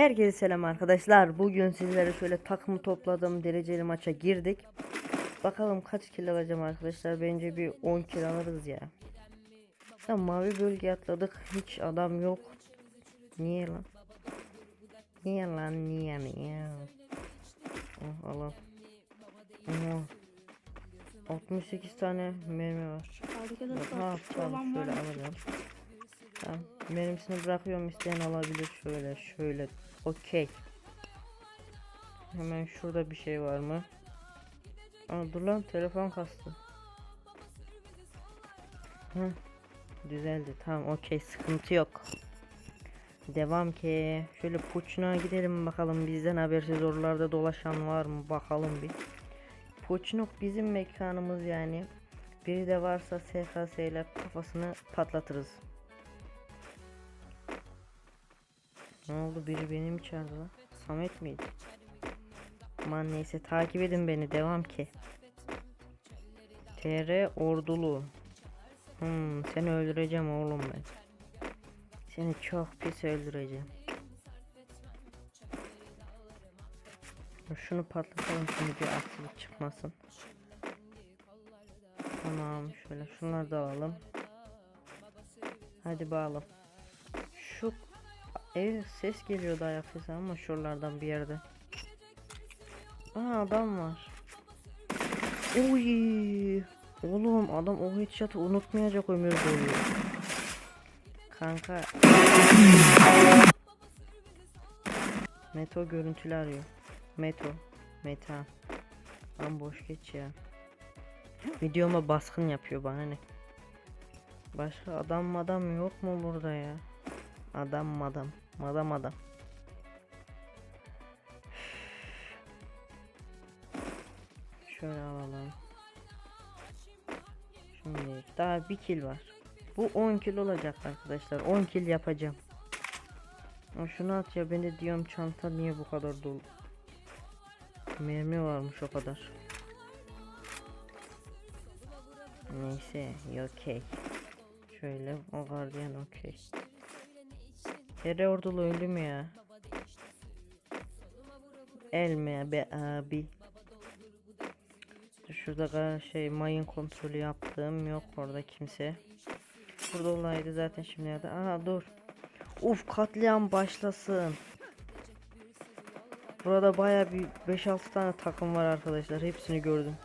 Herkese selam arkadaşlar. Bugün sizlere şöyle takımı topladım. Dereceli maça girdik. Bakalım kaç kill alacağım arkadaşlar. Bence bir 10 kill alırız ya. Ya mavi bölge atladık. Hiç adam yok. Niye lan? Niye lan? Niye niye? Oh, alalım. Ama 68 tane mermi var. Ne yapacağım? Şöyle alacağım. Tamam. Mermisini bırakıyorum isteyen alabilir. Şöyle şöyle. Okey. Hemen şurada bir şey var mı? Aa, dur lan telefon kastı. Hı. Düzeldi. Tamam okey sıkıntı yok. Devam ki. Şöyle Puçin'a gidelim bakalım bizden habersiz oralarda dolaşan var mı bakalım bir. Puçinok bizim mekanımız yani. Biri de varsa SKS ile kafasını patlatırız. Ne oldu biri beni mi lan? Samet miydi? Aman neyse takip edin beni devam ki. TR ordulu. Hmm, seni öldüreceğim oğlum ben. Seni çok pis öldüreceğim. Şunu patlatalım şimdi bir aksilik çıkmasın. Tamam şöyle şunları da alalım. Hadi bağlam. Şu ev ses geliyordu ayak sesi ama şuralardan bir yerde. Aa adam var. Oy. Oğlum adam o headshot'ı unutmayacak ömür boyu. Kanka. Meto görüntülü arıyor. Meto. Meta. Lan boş geç ya. Videoma baskın yapıyor bana ne? Başka adam madam yok mu burada ya? Adam madam. Madam adam. Şöyle alalım. Şimdi daha bir kill var. Bu 10 kill olacak arkadaşlar. 10 kill yapacağım. Ama şunu at ya ben de diyorum çanta niye bu kadar dolu. Mermi varmış o kadar. Neyse okey. Şöyle o gardiyan okey. Tere ordulu öldü mü ya? El mi be abi? Şurada şey mayın kontrolü yaptım yok orada kimse. Burada olaydı zaten şimdi nerede? Aha dur. Uf katliam başlasın. Burada baya bir 5-6 tane takım var arkadaşlar. Hepsini gördüm.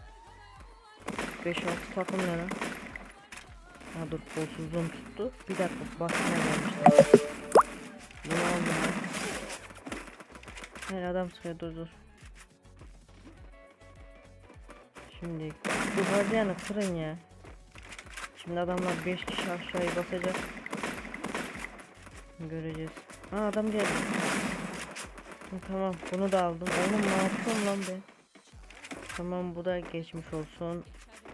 5-6 takım ne lan? Ha dur kolsuzluğum tuttu. Bir dakika başına gelmişler. Bunu aldım ben. Hayır adam sıkıyor dur dur. Şimdi bu gardiyanı kırın ya. Şimdi adamlar 5 kişi aşağıya basacak. Göreceğiz. Ha adam geldi. Tamam bunu da aldım. Oğlum ne yapıyorum lan ben? Tamam bu da geçmiş olsun.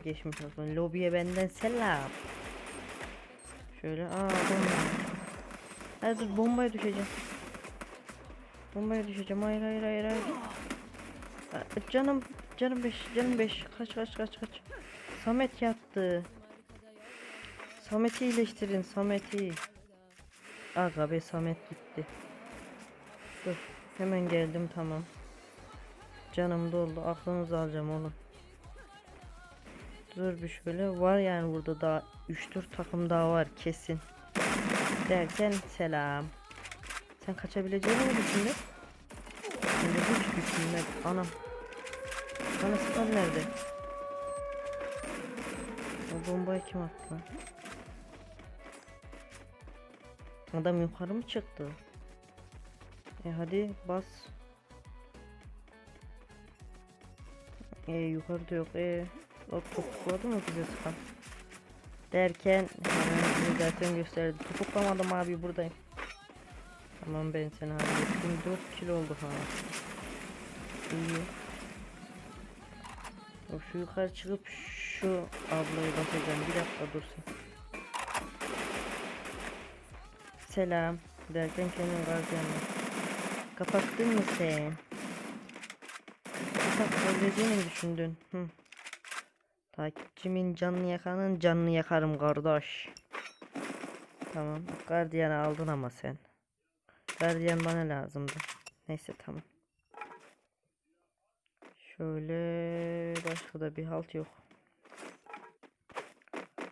Geçmiş olsun. Lobiye benden selam. Şöyle aa var. Hadi dur bombaya düşeceğim. Bombaya düşeceğim. Hayır hayır hayır hayır. Aa, Canım canım 5 canım 5 kaç kaç kaç kaç. Samet yattı. Samet'i iyileştirin Samet'i. Aga be Samet gitti. Dur hemen geldim tamam. Canım doldu aklınızı alacağım oğlum. Dur bir şöyle var yani burada daha 3-4 takım daha var kesin. Derken selam. Sen kaçabileceğini mi düşündün? De hiç düşünmedim. Anam. Bana sıkan nerede? O bombayı kim attı lan? Adam yukarı mı çıktı? E hadi bas. E yukarıda yok. E o topukladı mı bize sıkan? Derken zaten gösterdi. Topuklamadım abi buradayım. Tamam ben seni hallettim. 4 kilo oldu ha. İyi. O şu yukarı çıkıp şu ablayı basacağım. Bir dakika dursun. Selam. Derken kendin gardiyanla. Kapattın mı sen? Kapatabileceğini mi düşündün? Hı. Takipçimin canını yakanın canını yakarım kardeş. Tamam. Gardiyanı aldın ama sen. Gardiyan bana lazımdı. Neyse tamam. Şöyle başka da bir halt yok.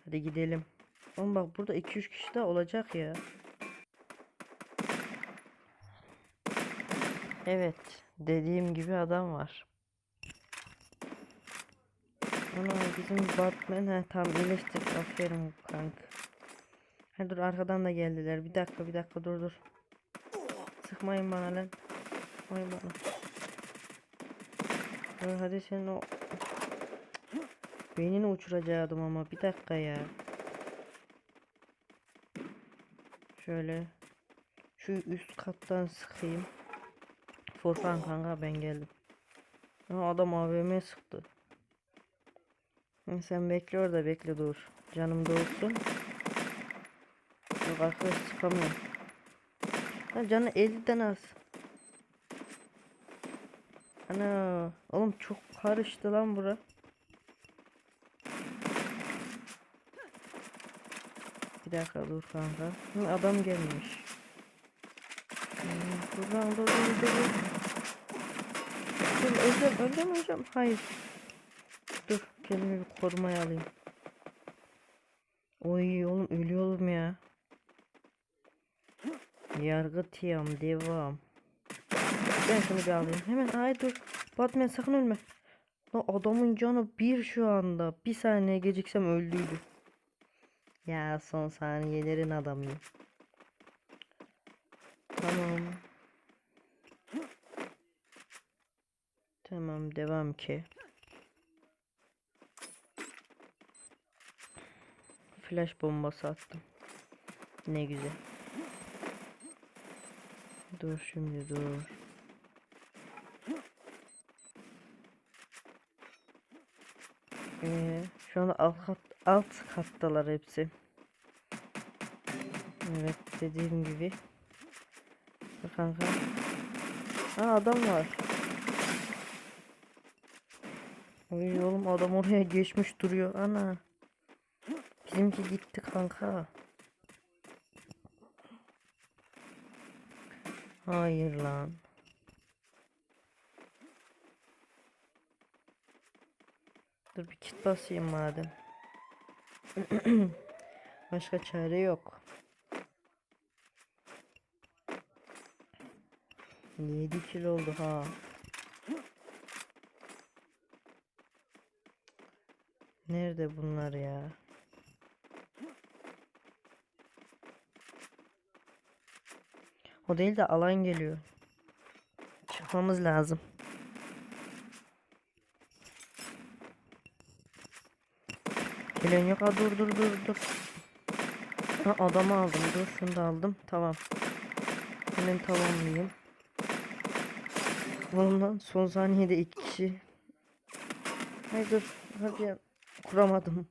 Hadi gidelim. Oğlum bak burada 2-3 kişi de olacak ya. Evet. Dediğim gibi adam var. Ana bizim Batman ha tam iyileştik. Aferin kanka. Ha dur arkadan da geldiler. Bir dakika bir dakika dur dur. Sıkmayın bana lan. Sıkmayın bana. Dur, hadi sen o beynini uçuracaktım ama bir dakika ya. Şöyle şu üst kattan sıkayım. Furkan kanka ben geldim. Ha, adam AVM sıktı. Sen bekle orada bekle dur. Canım doğsun. Yok arkadaş çıkamıyorum. Ha, canı 50'den az. Ana oğlum çok karıştı lan bura. Bir dakika dur kanka. Hı, adam gelmiş. Hmm, dur dur. Dur Dur, öleceğim öleceğim öleceğim. Hayır. Dur kendimi bir korumaya alayım. Oy oğlum ölüyorum ya. Yargı tiyam devam. Ben şunu bir alayım. Hemen ay dur. Batman sakın ölme. Lan adamın canı bir şu anda. Bir saniye geciksem öldüydü. Ya son saniyelerin adamıyım. Tamam. Tamam devam ki. Flash bombası attım. Ne güzel. Dur şimdi dur. Ee, şu anda alt kat, alt kattalar hepsi. Evet dediğim gibi. Kanka. Ha adam var. Oy oğlum adam oraya geçmiş duruyor. Ana. Bizimki gitti kanka. Hayır lan. Dur bir kit basayım madem. Başka çare yok. 7 kilo oldu ha. Nerede bunlar ya? O değil de alan geliyor. Çıkmamız lazım. Gelen yok. Ha, dur dur dur dur. Ha, adamı aldım. Dur şunu da aldım. Tamam. Hemen tamamlayayım. Lan son saniyede iki kişi. Hayır dur. Hadi ya. Kuramadım.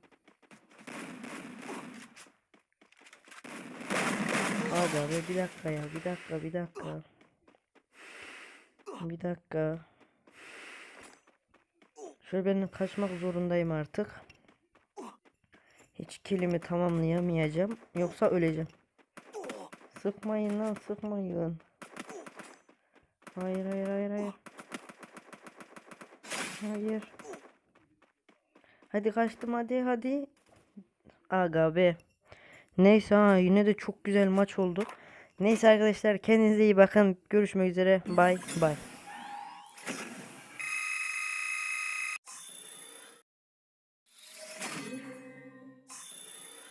Hadi abi bir dakika ya. Bir dakika bir dakika. Bir dakika. Şöyle ben kaçmak zorundayım artık. Hiç kilimi tamamlayamayacağım. Yoksa öleceğim. Sıkmayın lan sıkmayın. Hayır hayır hayır hayır. Hayır. Hadi kaçtım hadi hadi. Aga be. Neyse ha yine de çok güzel maç oldu. Neyse arkadaşlar kendinize iyi bakın. Görüşmek üzere. Bye bye.